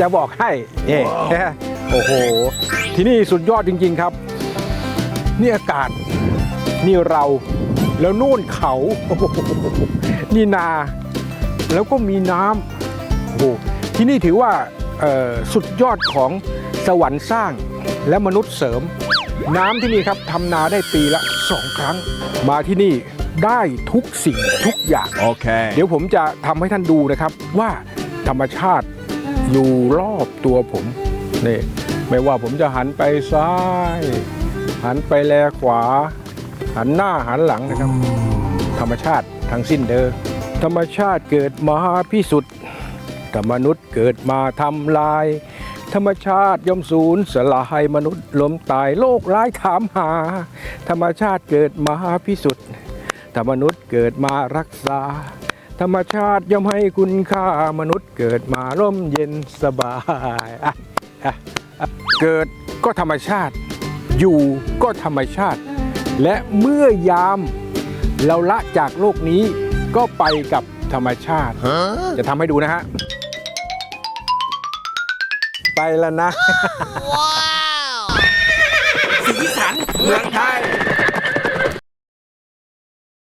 จะบอกให้เอ๊ะโอ้โห ที่นี่สุดยอดจริง ๆครับ นี่อากาศ นี่เราแล้วนู่นเขาโอ้โหนี่นา แล้วก็มีน้ำโอ้โหที่นี่ถือว่าเอ่อสุดยอดของสวรรค์สร้างและมนุษย์เสริม น้ำที่นี่ครับทำนาได้ปีละสองครั้งมาที่นี่ ได้ทุกสิ่งทุกอย่าง Okay. เดี๋ยวผมจะทำให้ท่านดูนะครับว่าธรรมชาติอยู่รอบตัวผมนี่ไม่ว่าผมจะหันไปซ้าย หันไปแลขวา หันหน้าหันหลังนะครับ ธรรมชาติทั้งสิ้นเด้อธรรมชาติเกิดมาพิสุทธิ์แต่มนุษย์เกิดมาทำลาย ธรรมชาติย่อมสูญสลายมนุษย์ล้มตายโลกร้ายถามหา ธรรมชาติเกิดมาพิสุทธิ์ แต่มนุษย์เกิดมารักษา ธรรมชาติย่อมให้คุณค่ามนุษย์เกิดมาร่มเย็นสบายอะอะอะเกิดก็ธรรมชาติ อยู่ก็ธรรมชาติ และเมื่อยามเราละจากโลกนี้ก็ไปกับธรรมชาติ Huh? จะทำให้ดูนะฮะ ไปแล้วนะ สีสันเมืองไทย